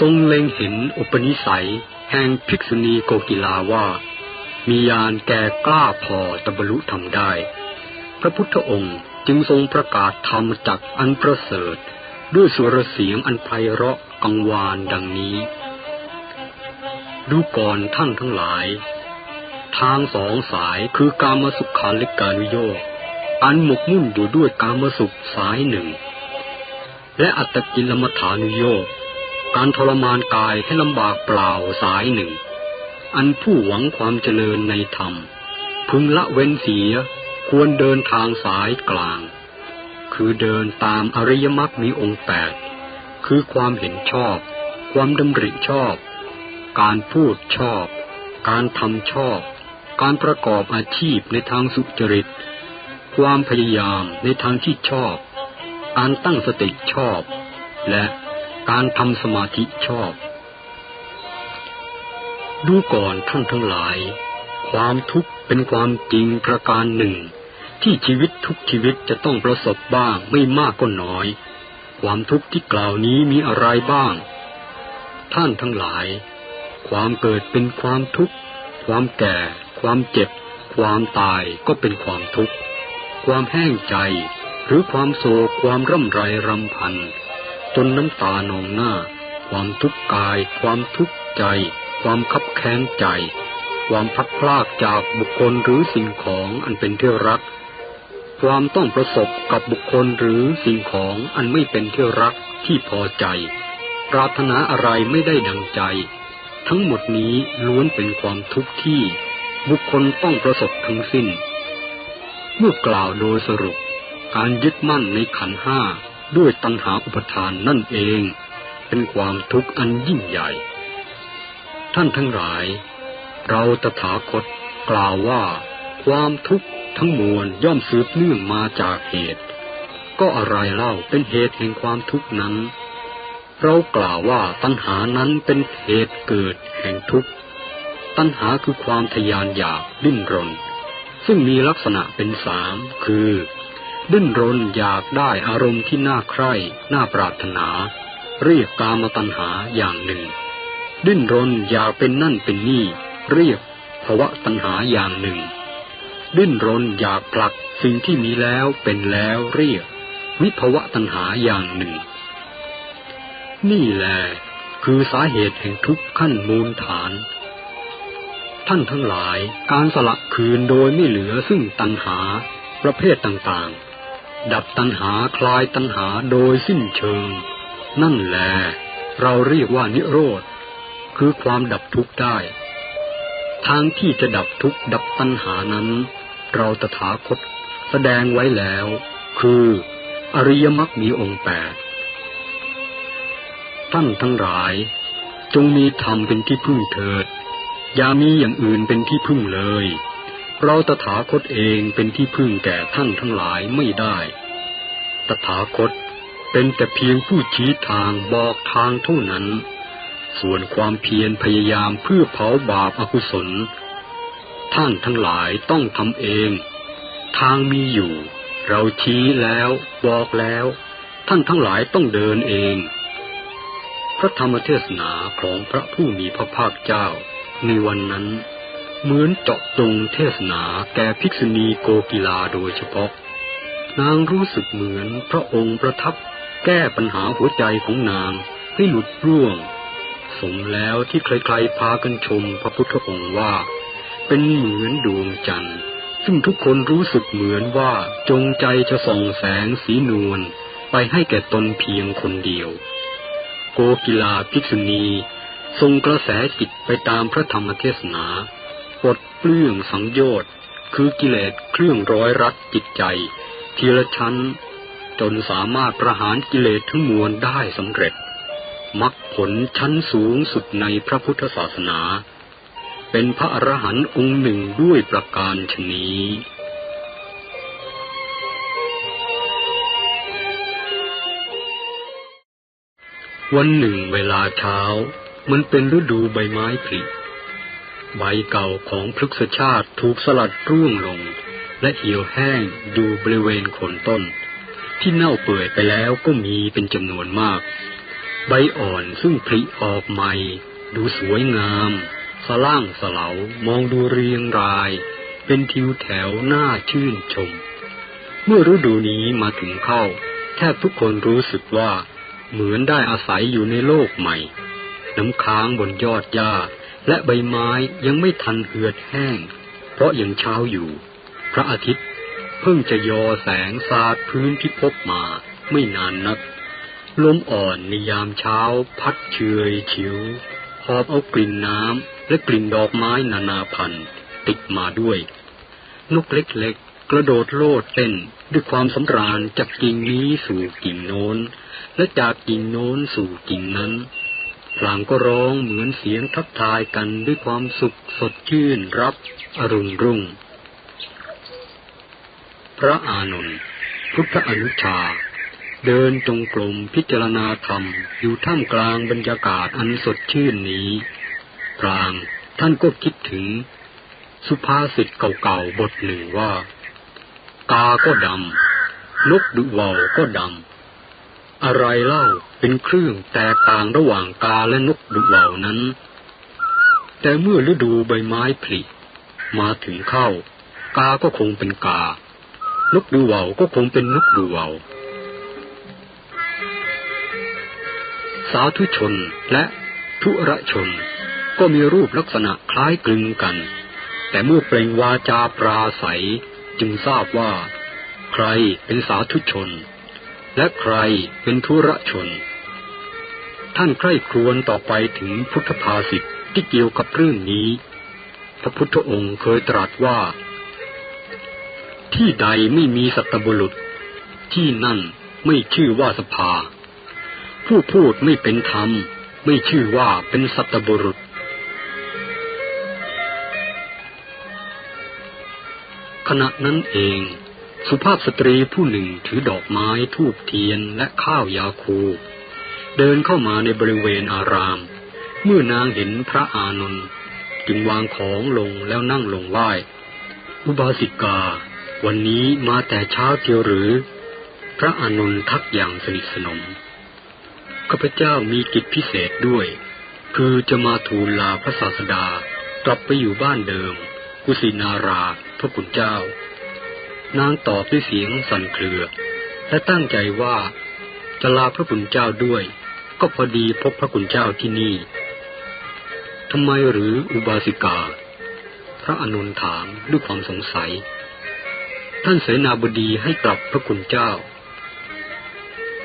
ทรงเล็งเห็นอุปนิสัยแห่งภิกษุณีโกกิลาว่า มียานแก่กล้าพอตบรรลุทำได้ พระพุทธองค์จึงทรงประกาศธรรมจักอันประเสริฐ ด้วยสุรเสียงอันไพเราะกังวานดังนี้ ดูก่อนท่านทั้งหลาย ทางสองสายคือกามสุขขาลิกานุโยกอันหมกมุ่นอยู่ด้วยกามสุขสายหนึ่ง และอัตตกิลมัฐานุโยก การทรมานกายให้ลำบากเปล่าสายหนึ่ง อันผู้หวังความเจริญในธรรม พึงละเว้นเสียควรเดินทางสายกลาง คือเดินตามอริยมรรคมีองค์แปดคือความเห็นชอบ ความดำริชอบ การพูดชอบ การทำชอบ การประกอบอาชีพในทางสุจริต ความพยายามในทางที่ชอบ การตั้งสติชอบ และ การทำสมาธิชอบ ดูก่อนท่านทั้งหลาย ความทุกข์เป็นความจริงประการหนึ่ง ที่ชีวิตทุกชีวิตจะต้องประสบบ้างไม่มากก็น้อย ความทุกข์ที่กล่าวนี้มีอะไรบ้าง ท่านทั้งหลาย ความเกิดเป็นความทุกข์ ความแก่ ความเจ็บ ความตายก็เป็นความทุกข์ ความแห้งใจ หรือความโศกความร่ำไรรำพัน จนน้ำตานองหน้า ความทุกข์กาย ความทุกข์ใจ ความคับแค้นใจ ความพัดพลากจากบุคคลหรือสิ่งของอันเป็นที่รัก ความต้องประสบกับบุคคลหรือสิ่งของอันไม่เป็นที่รักที่พอใจ ปรารถนาอะไรไม่ได้ดังใจ ทั้งหมดนี้ล้วนเป็นความทุกข์ที่ บุคคลต้องประสบทั้งสิ้นเมื่อกล่าวโดยสรุป การยึดมั่นในขันห้า ด้วยตัณหาอุปทานนั่นเอง เป็นความทุกข์อันยิ่งใหญ่ ท่านทั้งหลาย เราตถาคตกล่าวว่า ความทุกข์ทั้งมวลย่อมสืบเนื่องมาจากเหตุ ก็อะไรเล่าเป็นเหตุแห่งความทุกข์นั้น เรากล่าวว่าตัณหานั้นเป็นเหตุเกิดแห่งทุกข์ ตัณหาคือความทยานอยากดิ้นรน ซึ่งมีลักษณะเป็นสามคือ ดิ้นรนอยากได้อารมณ์ที่น่าใคร่ น่าปรารถนา เรียกกามตัณหาอย่างหนึ่ง ดิ้นรนอยากเป็นนั่นเป็นนี่ เรียกภวะตัณหาอย่างหนึ่ง ดิ้นรนอยากผลักสิ่งที่มีแล้วเป็นแล้วเรียก วิภวะตัณหาอย่างหนึ่ง นี่แหละคือสาเหตุแห่งทุกขั้นมูลฐาน ท่านทั้งหลายการสละคืนโดยไม่เหลือซึ่งตัณหาประเภทต่างๆ ดับตัณหาคลายตัณหาโดยสิ้นเชิง นั่นแหละเราเรียกว่านิโรธ คือความดับทุกข์ได้ ทางที่จะดับทุกข์ดับตัณหานั้น เราตถาคตแสดงไว้แล้ว คืออริยมรรคมีองค์แปดท่านทั้งหลาย จงมีธรรมเป็นที่พึ่งเถิด อย่ามีอย่างอื่นเป็นที่พึ่งเลย เราตถาคตเองเป็นที่พึ่งแก่ท่านทั้งหลายไม่ได้ ตถาคตเป็นแต่เพียงผู้ชี้ทางบอกทางเท่านั้น ส่วนความเพียรพยายามเพื่อเผาบาปอกุศล ท่านทั้งหลายต้องทำเอง ทางมีอยู่ เราชี้แล้วบอกแล้ว ท่านทั้งหลายต้องเดินเอง พระธรรมเทศนาของพระผู้มีพระภาคเจ้าในวันนั้น เหมือนเจาะจงเทศนาแก่ภิกษุณีโกกีลาโดยเฉพาะ นางรู้สึกเหมือนพระองค์ประทับแก้ปัญหาหัวใจของนางให้หลุดร่วง สมแล้วที่ใครๆพากันชมพระพุทธองค์ว่า เป็นเหมือนดวงจันทร์ ซึ่งทุกคนรู้สึกเหมือนว่าจงใจจะส่องแสงสีนวลไปให้แก่ตนเพียงคนเดียว โกกีลาภิกษุณีทรงกระแสจิตไปตามพระธรรมเทศนา ปลดเปลื้องสังโยชน์คือกิเลสเครื่องร้อยรัดจิตใจ ทีละชั้น จนสามารถประหารกิเลสทั้งมวลได้สำเร็จมรรคผลชั้นสูงสุดในพระพุทธศาสนา เป็นพระอรหันต์องค์หนึ่งด้วยประการชนี้ วันหนึ่งเวลาเช้า มันเป็นฤดูใบไม้ผลิ ใบเก่าของพฤกษชาติถูกสลัดร่วงลง และเหี่ยวแห้งอยู่บริเวณโคนต้น ที่เน่าเปื่อยไปแล้วก็มีเป็นจำนวนมาก ใบอ่อนซึ่งผลิออกใหม่ ดูสวยงาม สล่างสลามองดูเรียงราย เป็นทิวแถวน่าชื่นชม เมื่อฤดูนี้มาถึงเข้า แทบทุกคนรู้สึกว่าเหมือนได้อาศัยอยู่ในโลกใหม่ น้ำค้างบนยอดหญ้า และใบไม้ยังไม่ทันเหือดแห้ง เพราะยังเช้าอยู่ พระอาทิตย์เพิ่งจะยอแสงสาดพื้นพิภพบมาไม่นานนัก ลมอ่อนในยามเช้าพัดเชยฉิวหอบเอากลิ่นน้ำและกลิ่นดอกไม้นานาพันธุ์ติดมาด้วย นกเล็กๆ กระโดดโลดเต้นด้วยความสำราญจากกิ่งนี้สู่กิ่งโน้น และจากกิ่งโน้นสู่กิ่งนั้น พลางก็ร้องเหมือนเสียงทักทายกันด้วยความสุขสดชื่นรับอรุณรุ่ง พระอานนท์พุทธอนุชา เดินจงกรมพิจารณาธรรมอยู่ท่ามกลางบรรยากาศอันสดชื่นนี้พรางท่านก็คิดถึง สุภาษิตเก่าๆบทหนึ่งว่า กาก็ดำนกดุวาวก็ดำอะไรเล่า เป็นเครื่องแตกต่างระหว่างกาและนกดุวาวนั้น แต่เมื่อฤดูใบไม้ผลิมาถึงเข้า กาก็คงเป็นกา นกดูวาวก็คงเป็นนกดูวาวสาธุชนและทุรชน ก็มีรูปลักษณะคล้ายคลึงกัน แต่เมื่อเปล่งวาจาปราศัยจึงทราบว่า ใครเป็นสาธุชน และใครเป็นทุรชน ท่านใคร่ครวญต่อไปถึงพุทธภาษิตที่เกี่ยวกับเรื่องนี้ พระพุทธองค์เคยตรัสว่า ที่ใดไม่มีสัตบุรุษ ที่นั่นไม่ชื่อว่าสภา ผู้พูดไม่เป็นธรรม ไม่ชื่อว่าเป็นสัตบุรุษขณะนั้นเอง สุภาพสตรีผู้หนึ่งถือดอกไม้ทูบเทียนและข้าวยาคู เดินเข้ามาในบริเวณอาราม เมื่อนางเห็นพระอานนท์จึงวางของลงแล้วนั่งลงไหว้อุบาสิกา วันนี้มาแต่เช้าเทียวหรือ พระอานนท์ทักอย่างสนิทสนมข้าพเจ้ามีกิจพิเศษด้วย คือจะมาทูลลาพระศาสดากลับไปอยู่บ้านเดิม กุสินาราพระคุณเจ้า นางตอบด้วยเสียงสั่นเครือ และตั้งใจว่าจะลาพระคุณเจ้าด้วย ก็พอดีพบพระคุณเจ้าที่นี่ทำไมหรืออุบาสิกา พระอนุนถามด้วยความสงสัย ท่านเสนาบดีให้กลับพระคุณเจ้า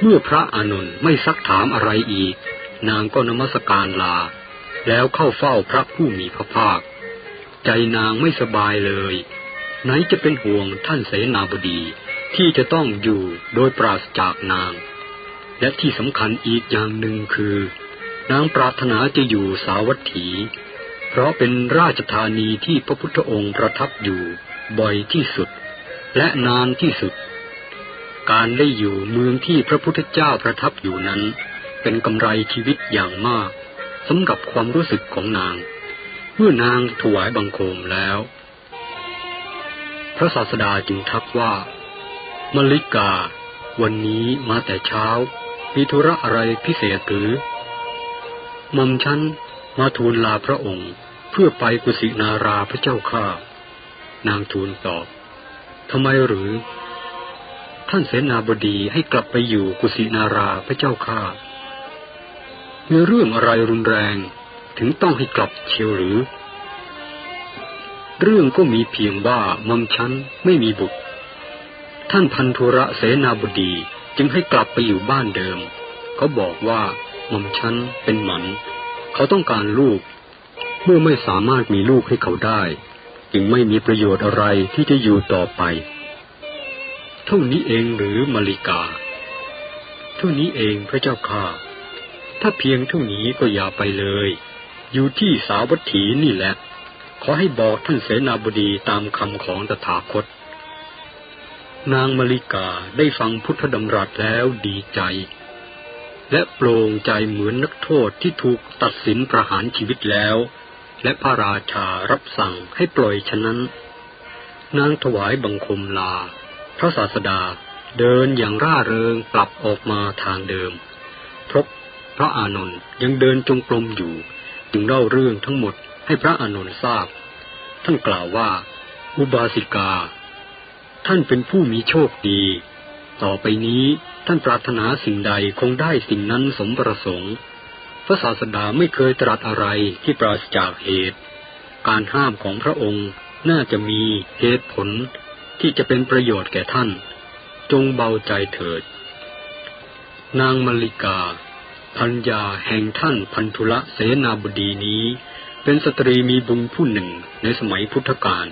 เมื่อพระอานนไม่ซักถามอะไรอีก นางก็นมัสการลา แล้วเข้าเฝ้าพระผู้มีพระภาค ใจนางไม่สบายเลย ไหนจะเป็นห่วงท่านเสนาบดีที่จะต้องอยู่โดยปราศจากนาง และที่สำคัญอีกอย่างหนึ่งคือ นางปรารถนาจะอยู่สาวัตถี เพราะเป็นราชธานีที่พระพุทธองค์ประทับอยู่บ่อยที่สุด และนานที่สุด การได้อยู่เมืองที่พระพุทธเจ้าประทับอยู่นั้น เป็นกำไรชีวิตอย่างมากสำหรับความรู้สึกของนาง เมื่อนางถวายบังคมแล้ว ระศาสดาจึงทักว่า มลิกา วันนี้มาแต่เช้า มีธุระอะไรพิเศษหรือหม่อมฉันมาทูลลาพระองค์ เพื่อไปกุสินาราพระเจ้าข้า นางทูลตอบทำไมหรือ ท่านเสนาบดีให้กลับไปอยู่กุสินาราพระเจ้าข้ามีเรื่องอะไรรุนแรงถึงต้องให้กลับเชียวหรือ เรื่องก็มีเพียงว่าม่อมฉันไม่มีบุตร ท่านพันธุระเสนาบดีจึงให้กลับไปอยู่บ้านเดิม เขาบอกว่าม่อมฉันเป็นหมัน เขาต้องการลูก เมื่อไม่สามารถมีลูกให้เขาได้ จึงไม่มีประโยชน์อะไรที่จะอยู่ต่อไป เท่านี้เองหรือมาริกา เท่านี้เองพระเจ้าข้าถ้าเพียงเท่านี้ก็อย่าไปเลย อยู่ที่สาวัตถีนี่แหละ ขอให้บอกท่านเสนาบดีตามคำของตถาคต นางมาริกาได้ฟังพุทธดำรัสแล้วดีใจ และโปร่งใจเหมือนนักโทษที่ถูกตัดสินประหารชีวิตแล้ว และพระราชารับสั่งให้ปล่อยฉะนั้น นางถวายบังคมลา พระศาสดาเดินอย่างร่าเริงกลับออกมาทางเดิมพบพระอานนท์ยังเดินจงกรมอยู่ จึงเล่าเรื่องทั้งหมด ให้พระอานนท์ทราบ ท่านกล่าวว่า อุบาสิกา ท่านเป็นผู้มีโชคดี ต่อไปนี้ท่านปรารถนาสิ่งใดคงได้สิ่งนั้นสมประสงค์ พระศาสดาไม่เคยตรัสอะไรที่ปราศจากเหตุ การห้ามของพระองค์น่าจะมีเหตุผลที่จะเป็นประโยชน์แก่ท่าน จงเบาใจเถิด นางมลิกา พัญญาแห่งท่านพันธุละเสนาบดีนี้ เป็นสตรีมีบุญผู้หนึ่งในสมัยพุทธกาล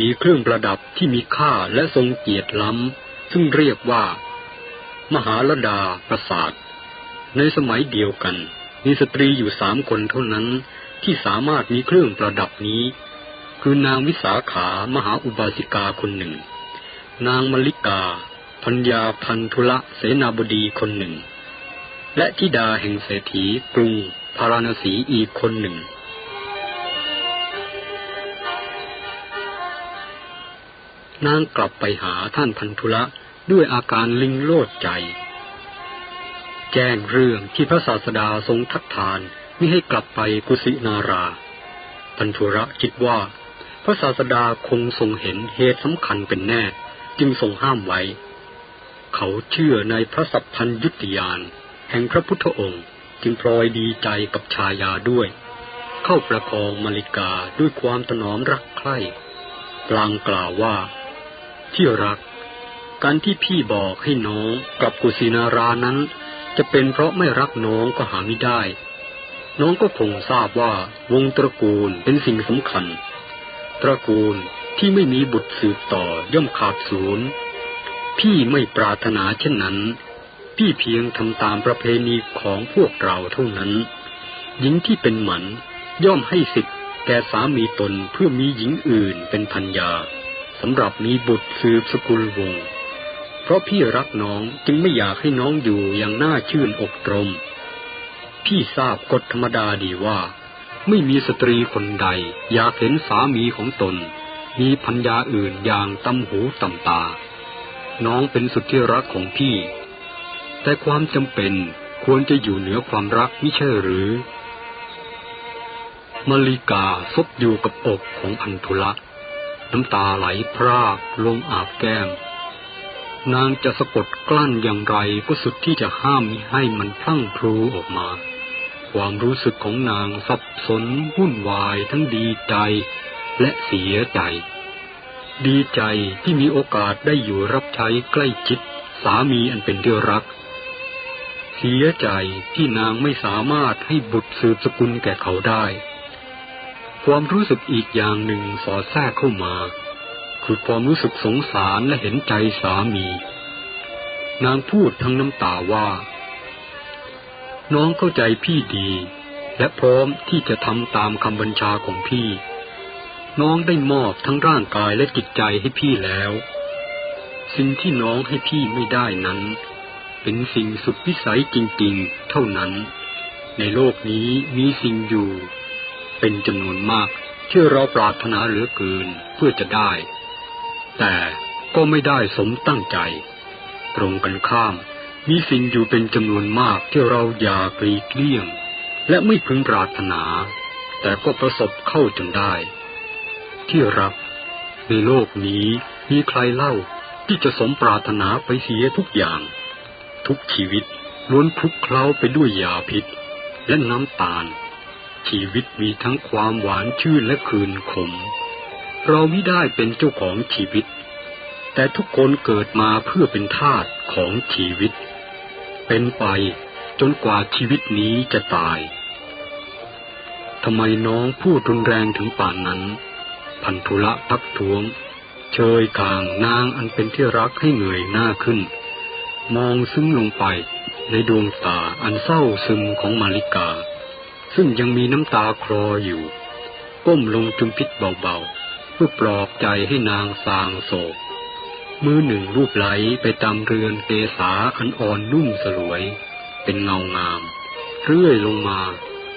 มีเครื่องประดับที่มีค่าและทรงเกียรติล้ำ ซึ่งเรียกว่า มหาลดาประสาท ในสมัยเดียวกัน มีสตรีอยู่สามคนเท่านั้นที่สามารถมีเครื่องประดับนี้ คือนางวิสาขามหาอุบาสิกาคนหนึ่ง นางมลิกา พัญญาพันธุละเสนาบดีคนหนึ่ง และธิดาแห่งเศรษฐีกรุงพาราณสีอีกคนหนึ่ง นางกลับไปหาท่านพันธุละด้วยอาการลิงโลดใจ แจ้งเรื่องที่พระศาสดาทรงทัดทานไม่ให้กลับไปกุสินารา พันธุระคิดว่า พระศาสดาคงทรงเห็นเหตุสำคัญเป็นแน่ จึงทรงห้ามไว้ เขาเชื่อในพระสัพพัญยุติยานแห่งพระพุทธองค์จึงพลอยดีใจกับชายาด้วย เข้าประคองมาริกาด้วยความถนอมรักใคร่กลางกล่าวว่า ที่รัก การที่พี่บอกให้น้องกลับกุสินารานั้น จะเป็นเพราะไม่รักน้องก็หาไม่ได้ น้องก็คงทราบว่าวงตระกูลเป็นสิ่งสำคัญ ตระกูลที่ไม่มีบุตรสืบต่อย่อมขาดศูนย์ พี่ไม่ปรารถนาเช่นนั้น พี่เพียงทำตามประเพณีของพวกเราเท่านั้น หญิงที่เป็นหมันย่อมให้สิทธิ์แก่สามีตนเพื่อมีหญิงอื่นเป็นพันยา สำหรับมีบุตรสืบสกุลวงศ์เพราะพี่รักน้องจึงไม่อยากให้น้องอยู่อย่างน่าชื่นอกตรม พี่ทราบกฎธรรมดาดีว่า ไม่มีสตรีคนใด อยากเห็นสามีของตน มีพัญญาอื่นอย่างตำหูตำตา น้องเป็นสุดที่รักของพี่ แต่ความจำเป็นควรจะอยู่เหนือความรักไม่ใช่หรือมาริกาซบอยู่กับอกของพันธุละ น้ำตาไหลพรากลงอาบแก้ม นางจะสะกดกลั้นอย่างไรก็สุดที่จะห้ามมิให้มันพลั่งพลูออกมา ความรู้สึกของนางสับสนวุ่นวายทั้งดีใจและเสียใจ ดีใจที่มีโอกาสได้อยู่รับใช้ใกล้ชิดสามีอันเป็นที่รัก เสียใจที่นางไม่สามารถให้บุตรสืบสกุลแก่เขาได้ ความรู้สึกอีกอย่างหนึ่งสอดแทรกเข้ามา คือความรู้สึกสงสารและเห็นใจสามี นางพูดทั้งน้ำตาว่า น้องเข้าใจพี่ดี และพร้อมที่จะทำตามคำบัญชาของพี่ น้องได้มอบทั้งร่างกายและจิตใจให้พี่แล้ว สิ่งที่น้องให้พี่ไม่ได้นั้น เป็นสิ่งสุดวิสัยจริง ๆ เท่านั้น ในโลกนี้มีสิ่งอยู่ เป็นจำนวนมากที่เราปรารถนาเหลือเกินเพื่อจะได้ แต่ก็ไม่ได้สมตั้งใจ ตรงกันข้าม มีสิ่งอยู่เป็นจำนวนมากที่เราอยากกลีกเลี่ยง และไม่พึงปรารถนา แต่ก็ประสบเข้าจนได้ ที่รัก ในโลกนี้มีใครเล่าที่จะสมปรารถนาไปเสียทุกอย่าง ทุกชีวิตล้วนคลุกเคล้าไปด้วยยาพิษ และน้ำตาล ชีวิตมีทั้งความหวานชื่นและคืนขม เราไม่ได้เป็นเจ้าของชีวิต แต่ทุกคนเกิดมาเพื่อเป็นทาสของชีวิต เป็นไปจนกว่าชีวิตนี้จะตายทำไมน้องพูดรุนแรงถึงป่านนั้น พันธุละทักท้วง เชยคางนางอันเป็นที่รักให้เหนื่อยหน้าขึ้น มองซึ้งลงไปในดวงตาอันเศร้าซึมของมาริกา ซึ่งยังมีน้ำตาคลออยู่ ก้มลงจุมพิษเบาๆ เพื่อปลอบใจให้นางสางโศก มือหนึ่งรูปไหลไปตามเรือนเกษาอันอ่อนนุ่มสลวย เป็นเงางาม เรื่อยลงมา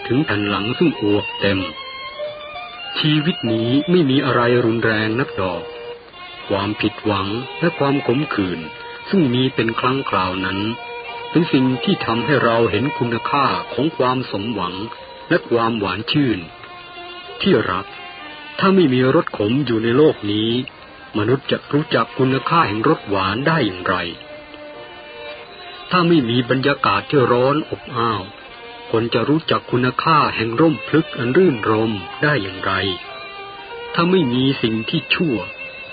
ถึงแผ่นหลังซึ่งอวบเต็ม ชีวิตนี้ไม่มีอะไรรุนแรงนักดอก ความผิดหวังและความขมขื่นซึ่งมีเป็นครั้งคราวนั้น เป็นสิ่งที่ทำให้เราเห็นคุณค่าของความสมหวัง และความหวานชื่น ที่รัก ถ้าไม่มีรสขมอยู่ในโลกนี้ มนุษย์จะรู้จักคุณค่าแห่งรสหวานได้อย่างไร ถ้าไม่มีบรรยากาศที่ร้อนอบอ้าวคนจะรู้จักคุณค่าแห่งร่มพลึกอันรื่นรมได้อย่างไร ถ้าไม่มีสิ่งที่ชั่ว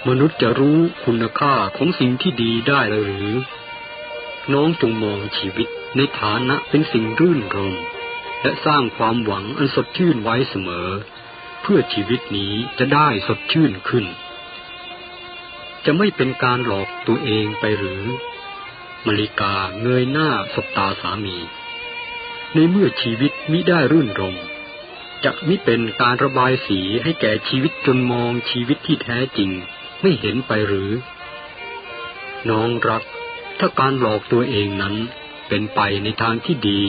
มนุษย์จะรู้คุณค่าของสิ่งที่ดีได้หรือ น้องจงมองชีวิตในฐานะเป็นสิ่งรื่นรม และสร้างความหวังอันสดชื่นไว้เสมอ เพื่อชีวิตนี้จะได้สดชื่นขึ้น จะไม่เป็นการหลอกตัวเองไปหรือ มริกาเงยหน้าสบตาสามี ในเมื่อชีวิตมิได้รื่นรมจะมิเป็นการระบายสีให้แก่ชีวิตจนมองชีวิตที่แท้จริง ไม่เห็นไปหรือ น้องรัก ถ้าการหลอกตัวเองนั้นเป็นไปในทางที่ดี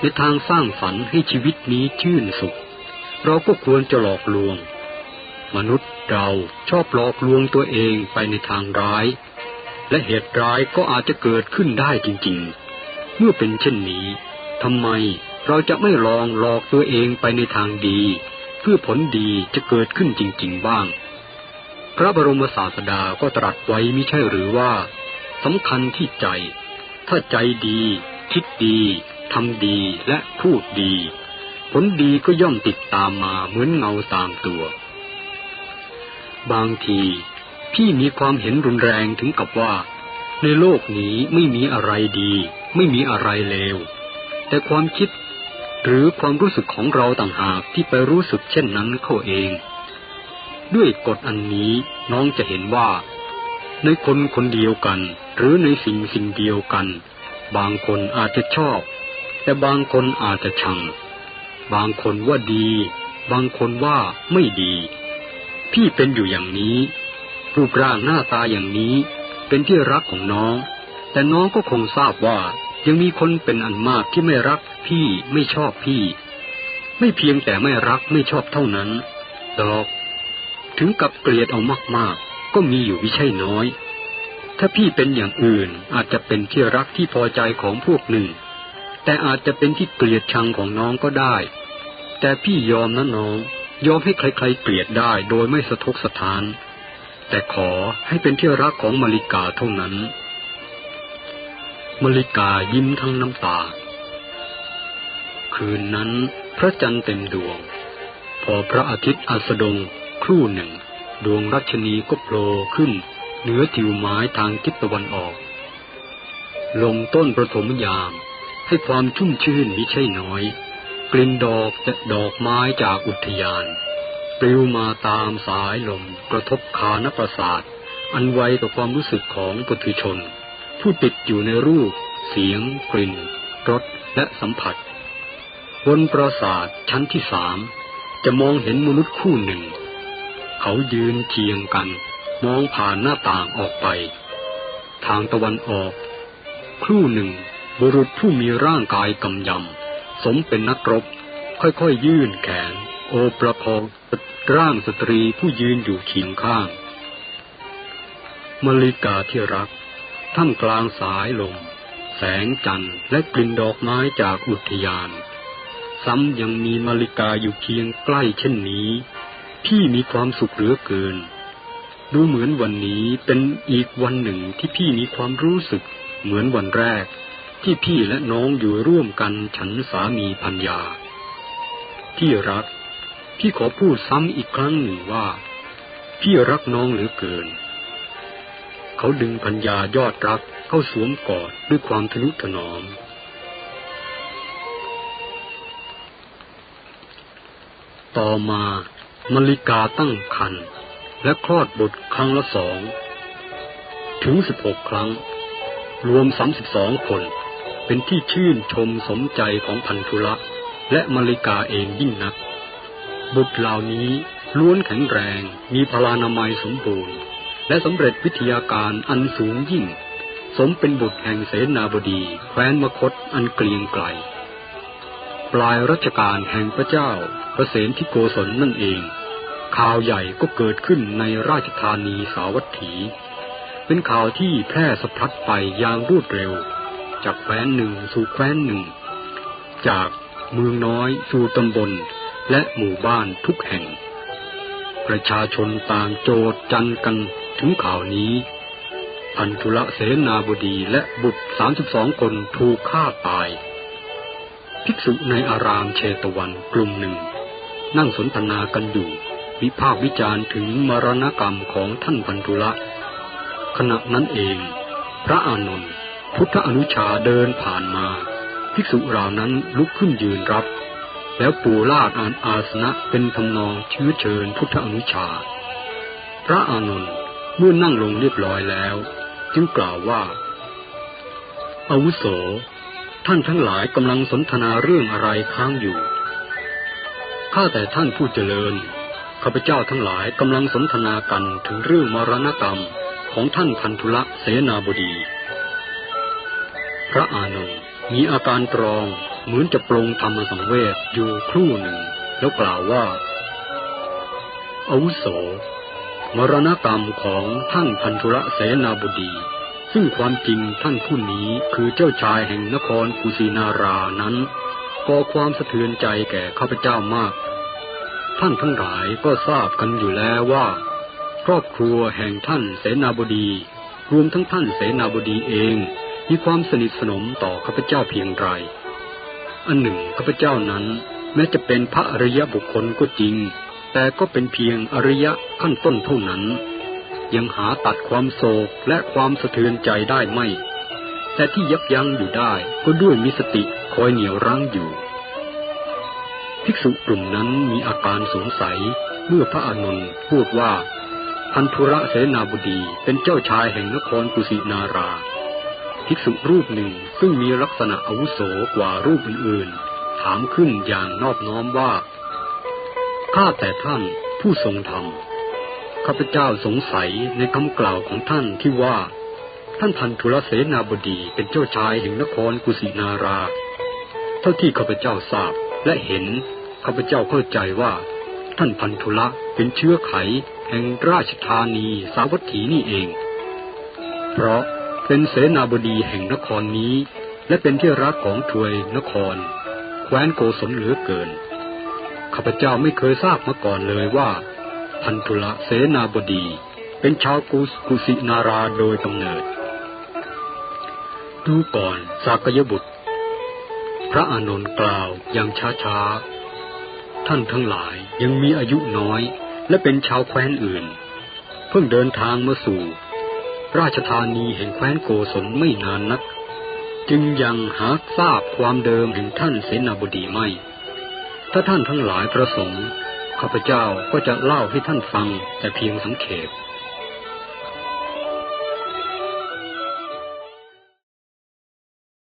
ในทางสร้างฝันให้ชีวิตนี้ชื่นสุข เราก็ควรจะหลอกลวง มนุษย์เราชอบหลอกลวงตัวเองไปในทางร้าย และเหตุร้ายก็อาจจะเกิดขึ้นได้จริงๆ เมื่อเป็นเช่นนี้ทำไมเราจะไม่ลองหลอกตัวเองไปในทางดี เพื่อผลดีจะเกิดขึ้นจริงๆบ้าง พระบรมศาสดาก็ตรัสไว้ไม่ใช่หรือว่าสำคัญที่ใจ ถ้าใจดี คิดดี ทำดีและพูดดี ผลดีก็ย่อมติดตามมาเหมือนเงาตามตัว บางทีพี่มีความเห็นรุนแรงถึงกับว่า ในโลกนี้ไม่มีอะไรดี ไม่มีอะไรเลว แต่ความคิดหรือความรู้สึกของเราต่างหากที่ไปรู้สึกเช่นนั้นเข้าเอง ด้วยกฎอันนี้น้องจะเห็นว่า ในคนคนเดียวกัน หรือในสิ่งสิ่งเดียวกัน บางคนอาจจะชอบ แต่บางคนอาจจะชัง บางคนว่าดี บางคนว่าไม่ดี พี่เป็นอยู่อย่างนี้รูปร่างหน้าตาอย่างนี้เป็นที่รักของน้อง แต่น้องก็คงทราบว่ายังมีคนเป็นอันมากที่ไม่รักพี่ไม่ชอบพี่ ไม่เพียงแต่ไม่รักไม่ชอบเท่านั้นดอกถึงกับเกลียดเอามากๆ ก็มีอยู่ไม่ใช่น้อย ถ้าพี่เป็นอย่างอื่นอาจจะเป็นที่รักที่พอใจของพวกหนึ่ง แต่อาจจะเป็นที่เกลียดชังของน้องก็ได้ แต่พี่ยอมนะน้อง ยอมให้ใครๆเกลียดได้โดยไม่สะทกสะท้าน แต่ขอให้เป็นที่รักของมาริกาเท่านั้นมาริกายิ้มทั้งน้ำตา คืนนั้นพระจันทร์เต็มดวง พอพระอาทิตย์อัสดงครู่หนึ่ง ดวงรัชนีก็โผล่ขึ้นเหนือทิวไม้ทางทิศตะวันออก ลมต้นประถมยาม ให้ความชุ่มชื่นมิใช่น้อย กลิ่นดอกจะดอกไม้จากอุทยานปลิวมาตามสายลม กระทบคานประสาท อันไวกับความรู้สึกของปุถุชน ผู้ติดอยู่ในรูป เสียง กลิ่นรสและสัมผัส บนปราสาทชั้นที่สามจะมองเห็นมนุษย์คู่หนึ่ง เขายืนเคียงกัน มองผ่านหน้าต่างออกไป ทางตะวันออก ครู่หนึ่ง บุรุษผู้มีร่างกายกำยำ สมเป็นนักรบ ค่อยๆยื่นแขน โอประคองร่างสตรีผู้ยืนอยู่เคียงข้าง มลิกาที่รัก ท่ามกลางสายลม แสงจันทร์และกลิ่นดอกไม้จากอุทยาน ซ้ำยังมีมาริกาอยู่เคียงใกล้เช่นนี้ พี่มีความสุขเหลือเกิน ดูเหมือนวันนี้เป็นอีกวันหนึ่งที่พี่มีความรู้สึกเหมือนวันแรก ที่พี่และน้องอยู่ร่วมกันฉันสามีพัญญาพี่รัก พี่ขอพูดซ้ำอีกครั้งหนึ่งว่า พี่รักน้องเหลือเกิน เขาดึงพัญญายอดรักเข้าสวมกอดด้วยความทะนุถนอมต่อมามลิกาตั้งครรภ์และคลอดบุตรครั้งละสอง ถึงสิบหกครั้ง รวมสามสิบสองคน เป็นที่ชื่นชมสมใจของพันธุละและมลิกาเองยิ่งนัก บุตรเหล่านี้ล้วนแข็งแรง มีพลานามัยสมบูรณ์ และสำเร็จวิทยาการอันสูงยิ่ง สมเป็นบุตรแห่งเสนาบดีแคว้นมคตอันเกรียงไกล ปลายรัชกาลแห่งพระเจ้าพระเสนที่โกศลนั่นเอง ข่าวใหญ่ก็เกิดขึ้นในราชธานีสาวัตถี เป็นข่าวที่แพร่สะพัดไปอย่างรวดเร็ว จากแคว้นหนึ่งสู่แคว้นหนึ่ง จากเมืองน้อยสู่ตำบลและหมู่บ้านทุกแห่ง ประชาชนต่างโจดจันกันถึงข่าวนี้พันธุละเสนาบดีและบุตรสามสิบสองคนถูกฆ่าตาย ภิกษุในอารามเชตวันกลุ่มหนึ่ง นั่งสนทนากันอยู่ วิพากวิจารณ์ถึงมรณกรรมของท่านพันธุละ ขณะนั้นเอง พระอานนท์ พุทธอนุชาเดินผ่านมา ภิกษุเหล่านั้นลุกขึ้นยืนรับ แล้วปูลาดอ่านอาสนะเป็นทำนองเชื้อเชิญพุทธอนุชา พระอานนท์เมื่อนั่งลงเรียบร้อยแล้ว จึงกล่าวว่า อาวุโส ท่านทั้งหลายกำลังสนทนาเรื่องอะไรค้างอยู่ข้าแต่ท่านผู้เจริญข้าพเจ้าทั้งหลายกำลังสนทนากันถึงเรื่องมรณกรรมของท่านพันธุละเสนาบดี ระอานนท์มีอาการตรองเหมือนจะปรงธรรมสังเวชอยู่ครู่หนึ่ง แล้วกล่าวว่าอาวุโส มรณกรรมของท่านพันธุระเสนาบดี ซึ่งความจริงท่านผู้นี้คือเจ้าชายแห่งนครกุสินารานั้นก่อความสะเทือนใจแก่ข้าพเจ้ามาก ท่านทั้งหลายก็ทราบกันอยู่แล้วว่า ครอบครัวแห่งท่านเสนาบดี รวมทั้งท่านเสนาบดีเอง มีความสนิทสนมต่อข้าพเจ้าเพียงไร อันหนึ่งข้าพเจ้านั้น แม้จะเป็นพระอริยบุคคลก็จริง แต่ก็เป็นเพียงอริยะขั้นต้นเท่านั้น ยังหาตัดความโศกและความสะเทือนใจได้ไม่ แต่ที่ยับยั้งอยู่ได้ก็ด้วยมีสติคอยเหนี่ยวรั้งอยู่ ภิกษุกลุ่มนั้นมีอาการสงสัยเมื่อพระอานนพูดว่าพันธุระเสนาบดีเป็นเจ้าชายแห่งนครกุสินารา ภิกษุรูปหนึ่งซึ่งมีลักษณะอาวุโสกว่ารูปอื่นๆ ถามขึ้นอย่างนอบน้อมว่า ข้าแต่ท่านผู้ทรงธรรม ข้าพเจ้าสงสัยในคำกล่าวของท่านที่ว่า ท่านพันธุระเสนาบดีเป็นเจ้าชายแห่งนครกุสินารา เท่าที่ข้าพเจ้าทราบและเห็น ข้าพเจ้าเข้าใจว่า ท่านพันธุละเป็นเชื้อไข แห่งราชธานีสาวัตถีนี่เอง เพราะ เป็นเสนาบดีแห่งนครนี้ และเป็นที่รักของถวยนคร แคว้นโกศลเหลือเกิน ข้าพเจ้าไม่เคยทราบมาก่อนเลยว่า พันธุละเสนาบดี เป็นชาวกุสกุสินาราโดยกำเนิด ดูก่อนสากยบุตร พระอานนท์กล่าวอย่างช้าๆ ท่านทั้งหลายยังมีอายุน้อย และเป็นชาวแคว้นอื่น เพิ่งเดินทางมาสู่ ราชธานีแห่งแคว้นโกศลไม่นานนัก จึงยังหาทราบความเดิมแห่งท่านเสนาบดีไม่ ถ้าท่านทั้งหลายประสงค์ข้าพเจ้าก็จะเล่าให้ท่านฟังแต่เพียงสังเขป